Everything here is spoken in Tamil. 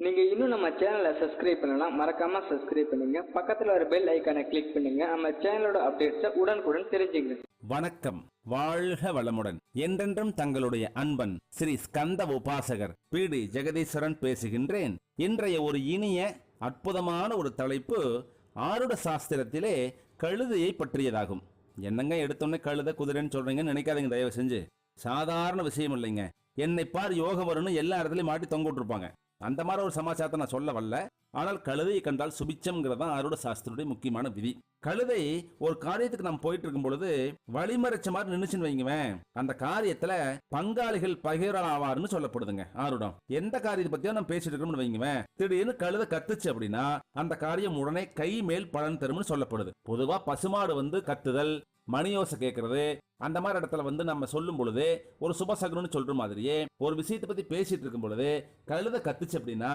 நீங்க இன்னும் நம்ம சேனலை சப்ஸ்கிரைப் பண்ணலாம் மறக்காம சப்ஸ்கிரைப் பண்ணுங்க. பக்கத்துல ஒரு பெல் ஐக்கானை கிளிக் பண்ணுங்க. நம்ம சேனலோட அப்டேட்ஸை உடனுக்குடன் தெரிஞ்சுங்க. வணக்கம். வாழ்க வளமுடன். என்றென்றும் தங்களுடைய அன்பன் ஸ்ரீ ஸ்கந்த உபாசகர் பி டி ஜெகதீஸ்வரன் பேசுகின்றேன். இன்றைய ஒரு இனிய அற்புதமான ஒரு தலைப்பு ஆருட சாஸ்திரத்திலே கழுதையை பற்றியதாகும். என்னங்க எடுத்தோன்னே கழுத குதிரைன்னு சொல்றீங்கன்னு நினைக்காதீங்க தயவு செஞ்சு. சாதாரண விஷயம் இல்லைங்க. என்னை பார் யோகம் வரும்னு எல்லா இடத்துலையும் மாட்டி தொங்க விட்டுருப்பாங்க. அந்த மாதிரி ஒரு சமாச்சாரத்தை நான் சொல்ல வரல. ஆனால் கழுதையை கண்டால் சுபிச்சம்ங்கிறது தான் ஆருட சாஸ்திரத்துடைய முக்கியமான விதி. கழுதை ஒரு காரியத்துக்கு நம்ம போயிட்டு இருக்கும் பொழுது வழிமறைச்ச மாதிரி நின்னுச்சுன்னு வைங்குவேன் அந்த காரியத்துல பங்காளிகள் பகிரலாவார்னு சொல்லப்படுதுங்க ஆருடம். எந்த காரியத்தை பத்தியோ நம்ம பேசிட்டு இருக்கோம்னு வைங்குவேன் திடீர்னு கழுதை கத்துச்சு அப்படின்னா அந்த காரியம் உடனே கை மேல் பலன் தரும்னு சொல்லப்படுது. பொதுவா பசுமாடு வந்து கத்துதல் மணியோசை கேட்கறது அந்த மாதிரி இடத்துல வந்து நம்ம சொல்லும் பொழுது ஒரு சுபசகுனம்னு சொல்ற மாதிரியே ஒரு விஷயத்தை பத்தி பேசிட்டு இருக்கும் பொழுது கழுத கத்துச்சு அப்படின்னா